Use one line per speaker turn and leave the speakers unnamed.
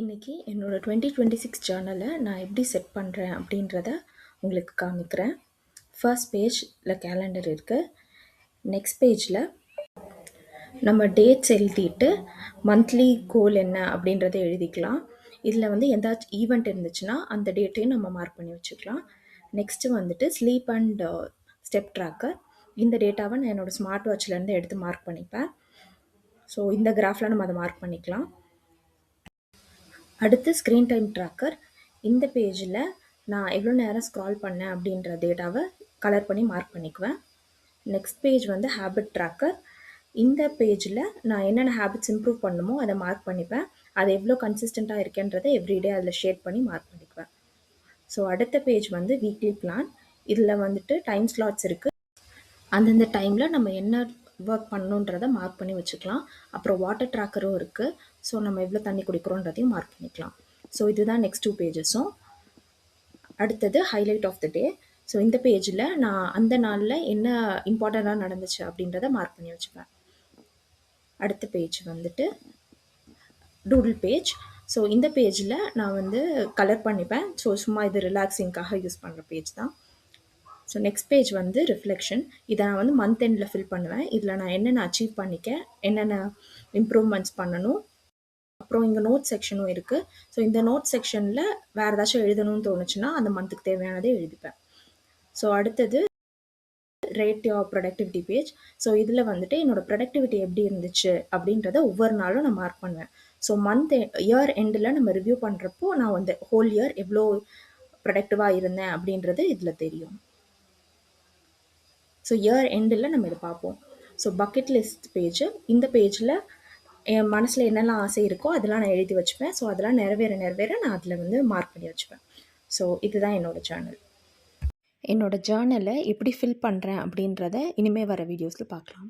இன்றைக்கி என்னோடய twenty twenty six ஜேர்னலை நான் எப்படி செட் பண்ணுறேன் அப்படின்றத உங்களுக்கு காமிக்கிறேன். ஃபர்ஸ்ட் பேஜில் கேலண்டர் இருக்குது நெக்ஸ்ட் பேஜில் நம்ம டேட்ஸ் எழுதிட்டு மந்த்லி கோல் என்ன அப்படின்றத எழுதிக்கலாம். இதில் வந்து எதாச்சும் ஈவெண்ட் இருந்துச்சுன்னா அந்த டேட்டையும் நம்ம மார்க் பண்ணி வச்சுக்கலாம். நெக்ஸ்ட்டு வந்துட்டு ஸ்லீப் அண்ட் ஸ்டெப் ட்ராக்கர் இந்த டேட்டாவை நான் என்னோடய ஸ்மார்ட் வாட்ச்லேருந்து எடுத்து மார்க் பண்ணிப்பேன். ஸோ இந்த கிராஃபில் நம்ம அதை மார்க் பண்ணிக்கலாம். அடுத்து ஸ்க்ரீன் டைம் ட்ராக்கர் இந்த பேஜில் நான் எவ்வளோ நேரம் ஸ்க்ரால் பண்ணேன் அப்படின்ற டேட்டாவை கலர் பண்ணி மார்க் பண்ணிக்குவேன். நெக்ஸ்ட் பேஜ் வந்து ஹேபிட் ட்ராக்கர் இந்த பேஜில் நான் என்னென்ன ஹேபிட்ஸ் இம்ப்ரூவ் பண்ணுமோ அதை மார்க் பண்ணிப்பேன். அது எவ்வளோ கன்சிஸ்டண்ட்டாக இருக்கேன்றதை எவ்ரிடே அதில் ஷேர் பண்ணி மார்க் பண்ணிக்குவேன். ஸோ அடுத்த பேஜ் வந்து வீக்லி பிளான் இதில் வந்துட்டு டைம் ஸ்லாட்ஸ் இருக்குது அந்தந்த டைமில் நம்ம என்ன ஒர்க் பண்ணணுன்றதை மார்க் பண்ணி வச்சுக்கலாம். அப்புறம் வாட்டர் ட்ராக்கரும் இருக்குது ஸோ நம்ம எவ்வளோ தண்ணி குடிக்கிறோன்றதையும் மார்க் பண்ணிக்கலாம். ஸோ இதுதான் நெக்ஸ்ட் டூ பேஜஸும் அடுத்தது highlight of the day so இந்த பேஜில் நான் அந்த நாளில் என்ன இம்பார்ட்டண்ட்டாக நடந்துச்சு அப்படின்றத மார்க் பண்ணி வச்சுப்பேன். அடுத்த பேஜ் வந்துட்டு டூடில் பேஜ் ஸோ இந்த பேஜில் நான் வந்து கலர் பண்ணிப்பேன். ஸோ சும்மா இது ரிலாக்ஸிங்காக யூஸ் பண்ணுற பேஜ் தான். ஸோ நெக்ஸ்ட் பேஜ் வந்து ரிஃப்ளெக்ஷன் இதை நான் வந்து மந்த் எண்டில் ஃபில் பண்ணுவேன். இதில் நான் என்னென்ன அச்சீவ் பண்ணிக்கேன் என்னென்ன இம்ப்ரூவ்மெண்ட்ஸ் பண்ணணும். அப்புறம் இங்கே நோட் செக்ஷனும் இருக்குது ஸோ இந்த நோட் செக்ஷனில் வேறு ஏதாச்சும் எழுதணும்னு தோணுச்சுன்னா அந்த மந்த்துக்கு தேவையானதை எழுதிப்பேன். ஸோ அடுத்தது rate of productivity page so இதில் வந்துட்டு என்னோடய ப்ரொடக்டிவிட்டி எப்படி இருந்துச்சு அப்படின்றத ஒவ்வொரு நாளும் நான் மார்க் பண்ணுவேன். ஸோ மந்த் இயர் எண்டில் நம்ம ரிவ்யூ பண்ணுறப்போ நான் வந்து ஹோல் இயர் எவ்வளோ ப்ரொடக்டிவாக இருந்தேன் அப்படின்றது இதில் தெரியும். ஸோ இயர் எண்டில் நம்ம இதை பார்ப்போம். ஸோ பக்கெட் லிஸ்ட் பேஜ் இந்த பேஜில் என் மனசில் என்னெல்லாம் ஆசை இருக்கோ அதெல்லாம் நான் எழுதி வச்சுப்பேன். ஸோ அதெல்லாம் நிறைவேற நிறைவேற நான் அதில் வந்து மார்க் பண்ணி வச்சுப்பேன். ஸோ இதுதான் என்னோடய சேனல் என்னோடய ஜேர்னலை எப்படி ஃபில் பண்ணுறேன் அப்படின்றத இனிமேல் வர வீடியோஸில் பார்க்கலாம்.